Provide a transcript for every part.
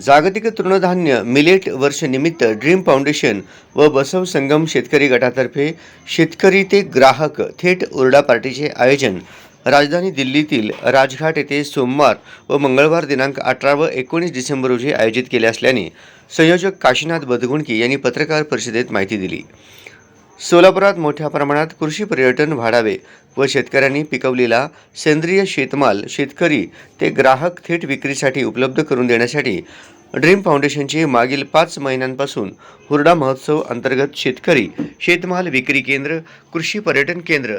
जागतिक तृणधान्य मिलेट वर्ष निमित्त ड्रीम फाउंडेशन व बसव संगम शेतकरी गटातर्फे शेतकरी ते ग्राहक थेट ओरडा पार्टीचे आयोजन राजधानी दिल्लीतील राजघाट येथे सोमवार व मंगळवार दिनांक अठरा व एकोणीस डिसेंबर रोजी आयोजित केले असल्याने संयोजक काशीनाथ बदगुणकी यांनी पत्रकार परिषदेत माहिती दिली. सोलापुरात मोठ्या प्रमाणात कृषी पर्यटन वाढावे व शेतकऱ्यांनी पिकवलेला सेंद्रिय शेतमाल शेतकरी ते ग्राहक थेट विक्रीसाठी उपलब्ध करून देण्यासाठी ड्रीम फाउंडेशनचे मागील पाच महिन्यांपासून हुरडा महोत्सव अंतर्गत शेतकरी शेतमाल विक्री केंद्र कृषी पर्यटन केंद्र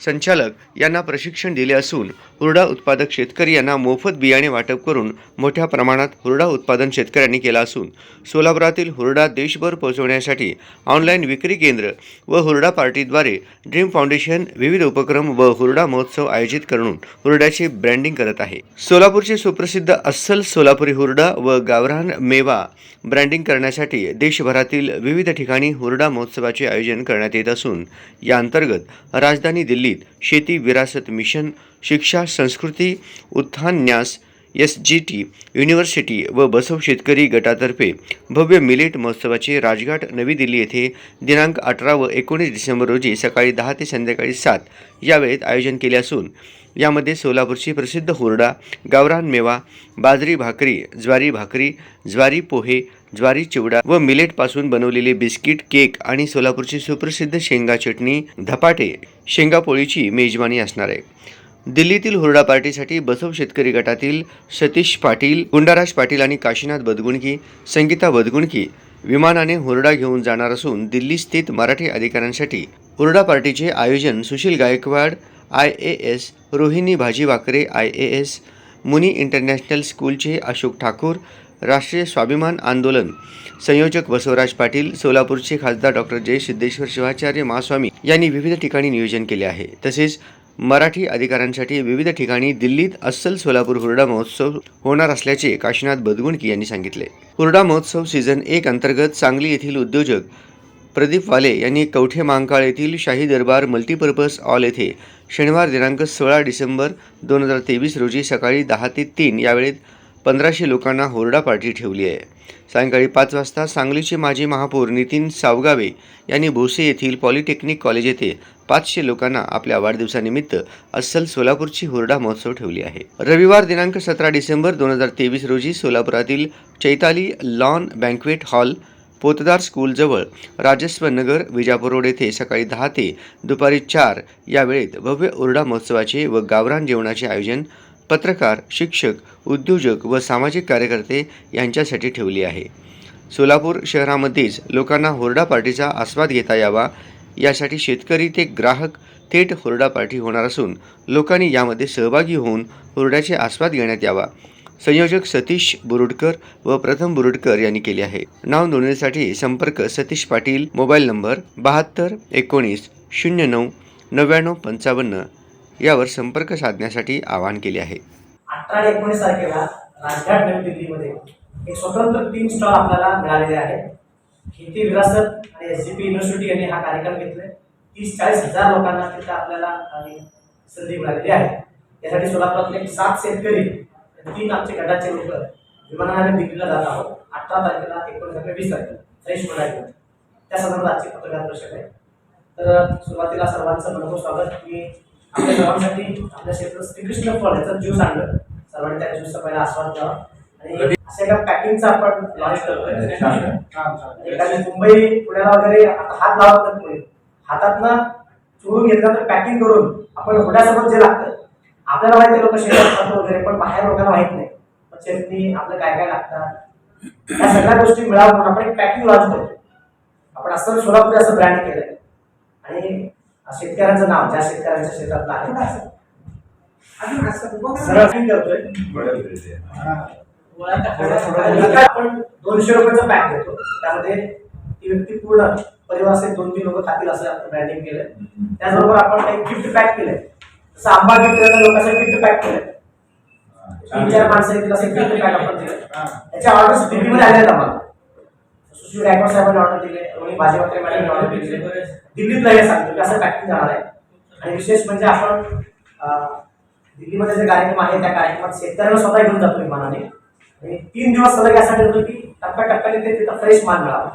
संचालक यांना प्रशिक्षण दिले असून हुरडा उत्पादक शेतकरी यांना मोफत बियाणे वाटप करून मोठ्या प्रमाणात हुरडा उत्पादन शेतकऱ्यांनी केला असून सोलापुरातील हुरडा देशभर पोहोचवण्यासाठी ऑनलाईन विक्री केंद्र व हुरडा पार्टीद्वारे ड्रीम फाउंडेशन विविध उपक्रम व हुरडा महोत्सव आयोजित करून हुरड्याचे ब्रँडिंग करत आहे. सोलापूरचे सुप्रसिद्ध अस्सल सोलापुरी हुरडा व गावरान मेवा ब्रँडिंग करण्यासाठी देशभरातील विविध ठिकाणी हुरडा महोत्सवाचे आयोजन करण्यात येत असून या अंतर्गत राजधानी दिल्ली दिल्लीत शेती विरासत मिशन शिक्षा संस्कृती उत्थान न्यास एस जी टी युनिव्हर्सिटी व बसव शेतकरी गटातर्फे भव्य मिलेट महोत्सवाचे राजघाट नवी दिल्ली येथे दिनांक अठरा व एकोणीस डिसेंबर रोजी सकाळी दहा ते संध्याकाळी सात या वेळेत आयोजन केले असून यामध्ये सोलापूरची प्रसिद्ध हुरडा गावरान मेवा बाजरी भाकरी ज्वारी भाकरी ज्वारी पोहे ज्वारी चिवडा व मिलेटपासून बनवलेले बिस्किट केक आणि सोलापूरची सुप्रसिद्ध शेंगा चटणी धपाटे शेंगा पोळीची मेजवानी असणार आहे. दिल्लीतील हुरडा पार्टीसाठी बसव शेतकरी गटातील सतीश पाटील गुंडाराज पाटील आणि काशीनाथ बदगुणकी संगीता बदगुणकी विमानाने हुरडा घेऊन जाणार असून दिल्ली स्थित मराठी अधिकाऱ्यांसाठी हुरडा पार्टीचे आयोजन Sushil Gaikwad I A S Rohini Bhaji Wakare I A S Muni international स्कूलचे अशोक ठाकूर राष्ट्रीय स्वाभिमान आंदोलन. संयोजक बसवराज पाटील सोलापूरचे खासदार डॉक्टर जय सिद्धेश्वर शिवाचार्य महास्वामी यांनी विविध ठिकाणी नियोजन केले आहे. तसेच मराठी अधिकाऱ्यांसाठी विविध ठिकाणी दिल्लीत अस्सल सोलापूर हुरडा महोत्सव होणार असल्याचे काशीनाथ बदगुणकी यांनी सांगितले. हुरडा महोत्सव सीझन एक अंतर्गत सांगली येथील उद्योजक प्रदीप वाले यांनी कवठे मांकाळ येथील शाही दरबार मल्टीपर्पज हॉल येथे शनिवार दिनांक सोळा डिसेंबर दोन हजार तेवीस रोजी सकाळी दहा ते तीन यावेळेत पंधराशे लोकांना हुरडा पार्टी ठेवली आहे. सायंकाळी पाच वाजता सांगलीचे माजी महापौर नितीन सावगावे यांनी भोसे येथील पॉलिटेक्निक कॉलेज येथे पाचशे लोकांना आपल्या वाढदिवसानिमित्त अस्सल सोलापूरची हुरडा महोत्सव ठेवली आहे. रविवार दिनांक सतरा डिसेंबर दोन हजार तेवीस रोजी सोलापुरातील Chaitali lawn banquet hall Potdar स्कूलजवळ Rajaswa Nagar Vijapur road येथे सकाळी दहा ते दुपारी चार या वेळेत भव्य ओरडा महोत्सवाचे व गावरान जेवणाचे आयोजन पत्रकार शिक्षक उद्योजक व सामाजिक कार्यकर्ते यांच्यासाठी ठेवली आहे. सोलापूर शहरामध्येच लोकांना हुरडा पार्टीचा आस्वाद घेता यावा यासाठी शेतकरी ते ग्राहक थेट हुरडा पार्टी होणार असून लोकांनी यामध्ये सहभागी होऊन हुरड्याचे आस्वाद घेण्यात यावा. संयोजक सतीश बुरुडकर व प्रथम बुरुडकर यांनी केले आहे. नाव नोंदणीसाठी संपर्क सतीश पाटील मोबाईल नंबर बहात्तर एकोणीस शून्य नऊ नव्याण्णव पंचावन्न यावर संपर्क साधण्यासाठी आवाहन केले आहे. अठरा एकोणीस तारखेला राजघाट नवी दिल्लीमध्ये एक स्वतंत्र तीन स्टॉल आपल्याला मिळालेले आहे. खेती विरासत आणि एस जी पी युनिव्हर्सिटी यांनी हा कार्यक्रम घेतलाय. तीस चाळीस हजार लोकांना तिथं आपल्याला संधी मिळालेली आहे. यासाठी सोलापुरातले एक सात शेतकरी तीन आमचे गटाचे लोक विमानाने दिल्लीला जात आहोत. अठरा तारखेला एकोणीस तारखेला वीस तारखेला फ्रेश म्हणायचं त्या संदर्भात आजची पत्रकार परिषद आहे. तर सुरुवातीला सर्वांचं मनपूर स्वागत. की आपल्या सर्वांसाठी आपल्या क्षेत्रात श्रीकृष्ण फळ याचा ज्यूस आणलं. सर्वांनी त्या ज्यूसचा पहिला आस्वाद घ्यावा. आणि असं एका पॅकिंगचा आपण लॉन्च करतोय. एखादी मुंबई पुण्याला वगैरे हात लावत नाही कोणी. हातातनं चोरून घेतल्यानंतर पॅकिंग करून आपण होण्यासोबत जे लागतं आपल्याला माहिती लोक शेतात वगैरे पण बाहेर लोकांना माहीत नाही. मग चटणी आपलं काय काय लागतात या सगळ्या गोष्टी मिळावं म्हणून आपण एक पॅकिंग लॉन्च करतो आपण असं सोलापूर असं ब्रँड केलंय. आणि शेतकऱ्यांचं नाव ज्या शेतकऱ्यांच्या शेतातलं आहे. असं. आपण दोनशे रुपयाचा पॅक देतो त्यामध्ये ती व्यक्ती पूर्ण परिवाराचे दोन तीन लोक खातील असं आपण ब्रँडिंग केलंय. त्याचबरोबर आपण एक गिफ्ट पॅक केलंय. जसं आंबा गिफ्ट लोकांचं गिफ्ट पॅक केलंय. तीन चार माणसं येतील असे किती पॅक आपण दिले त्याच्या ऑर्डर्स दिल्लीमध्ये आल्या आहेत आम्हाला. सुशील गायकवाड साहेबांनी ऑर्डर दिले रोहिणी भाजीवत्रे मॅडमने ऑर्डर दिले दिल्लीतला हे सांगतो की असं पॅकिंग जाणार आहे. आणि विशेष म्हणजे आपण दिल्लीमध्ये जे कार्यक्रम आहे त्या कार्यक्रमात शेतकऱ्यांना स्वतः घेऊन जातो विमानाने. आणि तीन दिवस सलग यासाठी होतो की टप्प्याटप्प्याने ते तिथं फ्रेश माल मिळावा